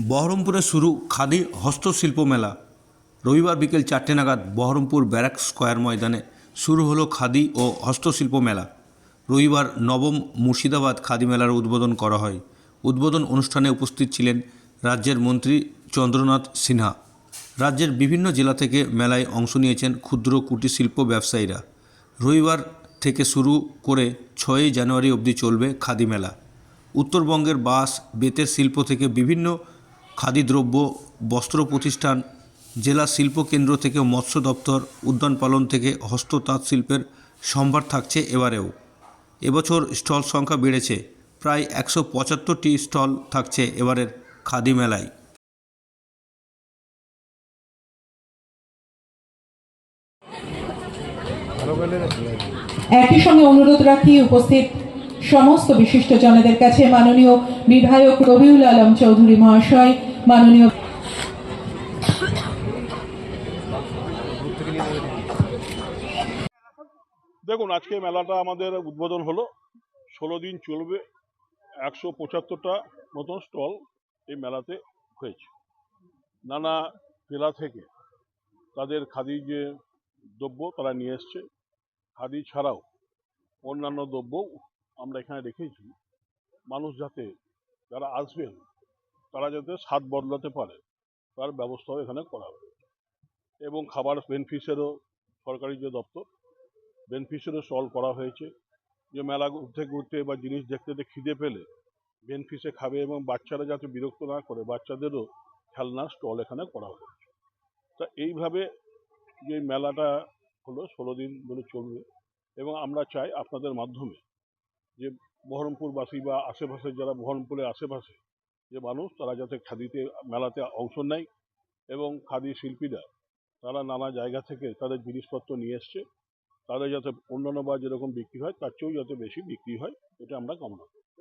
বহরমপুরে শুরু খাদি হস্তশিল্প মেলা। রবিবার বিকেল চারটে নাগাদ বহরমপুর ব্যারাক স্কয়ার ময়দানে শুরু হলো খাদি ও হস্তশিল্প মেলা। রবিবার নবম মুর্শিদাবাদ খাদি মেলার উদ্বোধন করা হয়। উদ্বোধন অনুষ্ঠানে উপস্থিত ছিলেন রাজ্যের মন্ত্রী চন্দ্রনাথ সিনহা। রাজ্যের বিভিন্ন জেলা থেকে মেলায় অংশ নিয়েছেন ক্ষুদ্র কুটির শিল্প ব্যবসায়ীরা। রবিবার থেকে শুরু করে ছয়ই জানুয়ারি অবধি চলবে খাদি মেলা। উত্তরবঙ্গের বাঁশ, বেতের শিল্প থেকে বিভিন্ন খাদি দ্রব্য বস্ত্র প্রতিষ্ঠান, জেলা শিল্প কেন্দ্র থেকে মৎস্য দপ্তর, উদ্যান পালন থেকে হস্ততাঁত শিল্পের সম্ভার থাকছে এবারেও। এবছর স্টল সংখ্যা বেড়েছে, প্রায় একশো পঁচাত্তরটি স্টল থাকছে এবারের খাদি মেলায়। একই সঙ্গে অনুরোধ রাখি, উপস্থিত সমস্ত বিশিষ্ট জনেদের কাছে মাননীয় বিধায়ক রবিউল আলম চৌধুরী মহাশয়, মাননীয় দেখুন, আজকে মেলাটা আমাদের উদ্বোধন হলো। ষোলো দিন চলবে, একশো পঁচাত্তরটা নতুন স্টল এই মেলাতে হয়েছে। নানা জেলা থেকে তাদের খাদি যে দ্রব্য তারা নিয়ে এসছে। খাদি ছাড়াও অন্যান্য দ্রব্য আমরা এখানে রেখেছি মানুষ যাতে যারা আসবেন তারা যাতে স্বাদ বদলাতে পারে, তার ব্যবস্থাও এখানে করা হবে এবং খাবার বেনফিসেরও সরকারি যে দপ্তর বেনফিসেরও স্টল করা হয়েছে। যে মেলা ঘুরতে ঘুরতে বা জিনিস দেখতে দেখতে খিদে পেলে বেনফিসে খাবে এবং বাচ্চারা যাতে বিরক্ত না করে, বাচ্চাদেরও খেলনার স্টল এখানে করা হয়েছে। তা এইভাবে যে মেলাটা হলো, ষোলো দিন ধরে চলবে এবং আমরা চাই আপনাদের মাধ্যমে যে বহরমপুরবাসী বা আশেপাশের যারা বহরমপুরের আশেপাশে যে মানুষ, তারা যাতে খাদিতে মেলাতে অংশ নেয় এবং খাদি শিল্পীরা, তারা নানা জায়গা থেকে তাদের জিনিসপত্র নিয়ে এসছে। তাদের যাতে অন্যান্য বা যেরকম বিক্রি হয়, তার চেয়েও যাতে বেশি বিক্রি হয়, এটা আমরা কামনা করি।